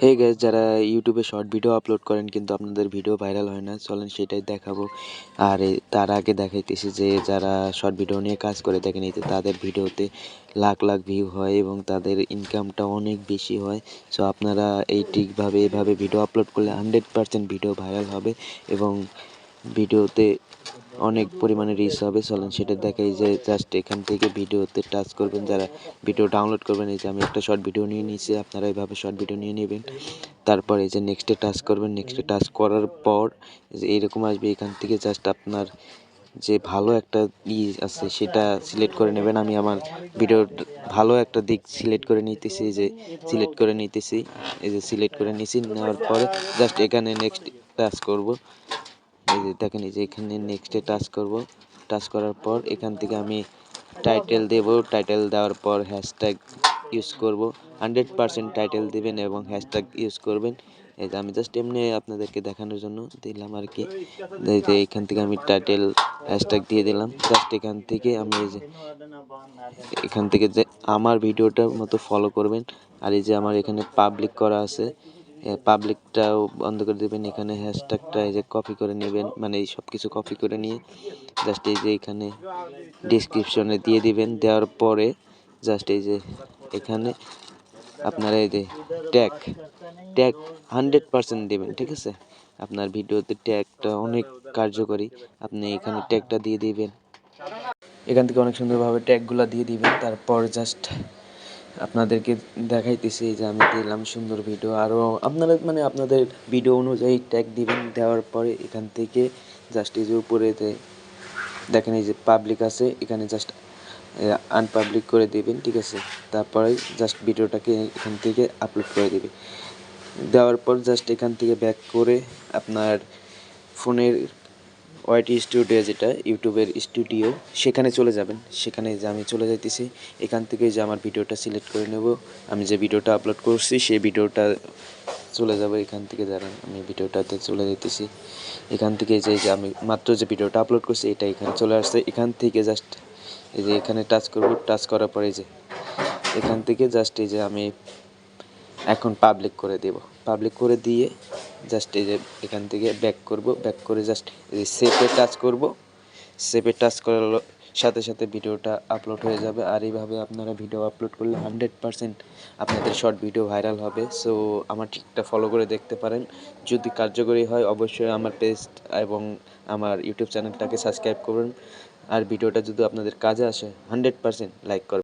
Hey guys যারা ইউটিউবে short video upload করেন কিন্তু আপনাদের ভিডিও ভাইরাল হয় না, চলেন সেটাই দেখাবো। আর তার আগে দেখাইতেছি যে যারা শর্ট ভিডিও নিয়ে কাজ করে থাকেন এতে তাদের ভিডিওতে লাখ লাখ ভিউ হয় এবং তাদের ইনকামটা অনেক বেশি হয়। সো আপনারা এই ঠিকভাবে এভাবে ভিডিও আপলোড করলে হান্ড্রেড পারসেন্ট ভিডিও ভাইরাল হবে এবং ভিডিওতে অনেক পরিমাণে রিচ হবে চলেন সেটা দেখাই যে জাস্ট এখান থেকে ভিডিওতে টাচ করবেন, যারা ভিডিও ডাউনলোড করবেন, এই যে আমি একটা শর্ট ভিডিও নিয়ে নিয়েছি, আপনারা এইভাবে শর্ট ভিডিও নিয়ে নেবেন। তারপরে এই যে নেক্সটে টাচ করবেন নেক্সটে টাচ করার পর এইরকম আসবে, এখান থেকে জাস্ট আপনার যে ভালো একটা ই আছে, সেটা সিলেক্ট করে নেবেন। আমি আমার ভিডিওর ভালো একটা দিক সিলেক্ট করে নিতেছি যে সিলেক্ট করে নিতেছি, এই যে সিলেক্ট করে নিছি, নেওয়ার পরে জাস্ট এখানে নেক্সট টাচ করব। এই যে যে এখানে নেক্সটে টাচ করব। টাচ করার পর এখান থেকে আমি টাইটেল দেব। টাইটেল দেওয়ার পর হ্যাশট্যাগ ইউজ করব। হান্ড্রেড পারসেন্ট টাইটেল দেবেন এবং হ্যাশট্যাগ ইউজ করবেন। এই যে আমি জাস্ট এমনি আপনাদেরকে দেখানোর জন্য দিলাম আর কি। এই যে এখান থেকে আমি টাইটেল হ্যাশট্যাগ দিয়ে দিলাম। জাস্ট এখান থেকে আমি এই যে এখান থেকে যে আমার ভিডিওটার মতো ফলো করবেন। আর এই যে আমার এখানে পাবলিক করা আছে। পাবলিকটাও বন্ধ করে দেবেন। এখানে হ্যাশট্যাগটা এই যে কপি করে নেবেন মানে এই সব কিছু কপি করে নিয়ে জাস্ট এই যে এখানে ডিসক্রিপশনে দিয়ে দিবেন। দেওয়ার পরে জাস্ট এই যে এখানে আপনারা এই যে ট্যাগ ট্যাগ হান্ড্রেড পার্সেন্ট দেবেন, ঠিক আছে? আপনার ভিডিওতে ট্যাগটা অনেক কার্যকরী। আপনি এখানে ট্যাগটা দিয়ে দিবেন। এখান থেকে অনেক সুন্দরভাবে ট্যাগগুলো দিয়ে দিবেন। তারপর জাস্ট আপনাদেরকে দেখাইতেছি যে আমি দিলাম সুন্দর ভিডিও আরও আপনারা মানে আপনাদের ভিডিও অনুযায়ী ট্যাগ দিবেন, দেওয়ার পরে এখান থেকে জাস্ট এই যে উপরে দেখেন এই যে পাবলিক আছে, এখানে জাস্ট আনপাবলিক করে দিবেন, ঠিক আছে? তারপরে জাস্ট ভিডিওটাকে এখান থেকে আপলোড করে দিবে। দেওয়ার পর জাস্ট এখান থেকে ব্যাক করে আপনার ফোনের ওয়াইটি স্টুডিও যেটা, ইউটিউবের স্টুডিও, সেখানে চলে যাবেন। সেখানে যে আমি চলে যাইতেছি, এখান থেকে যে আমার ভিডিওটা সিলেক্ট করে নেব। আমি যে ভিডিওটা আপলোড করছি, সেই ভিডিওটা চলে যাব। এখান থেকে দাঁড়ান আমি ভিডিওটাতে চলে যাইতেছি, এখান থেকে যে যে আমি মাত্র যে ভিডিওটা আপলোড করছি, এটা এখানে চলে আসছে। এখান থেকে জাস্ট এই যে এখানে টাচ করব। টাচ করার পরে যে, এখান থেকে জাস্ট এই যে আমি এখন পাবলিক করে দেব। পাবলিক করে দিয়ে জাস্ট এই যে এখান থেকে ব্যাক করব ব্যাক করে জাস্ট এই সেভে টাচ করব। সেভে টাচ করার সাথে সাথে ভিডিওটা আপলোড হয়ে যাবে। আর এইভাবে আপনারা ভিডিও আপলোড করলে হান্ড্রেড পারসেন্ট আপনাদের শর্ট ভিডিও ভাইরাল হবে। সো আমার ঠিকটা ফলো করে দেখতে পারেন। যদি কার্যকরী হয়, অবশ্যই আমার পেজ এবং আমার ইউটিউব চ্যানেলটাকে সাবস্ক্রাইব করুন। আর ভিডিওটা যদি আপনাদের কাজে আসে হান্ড্রেড পারসেন্ট লাইক করবেন।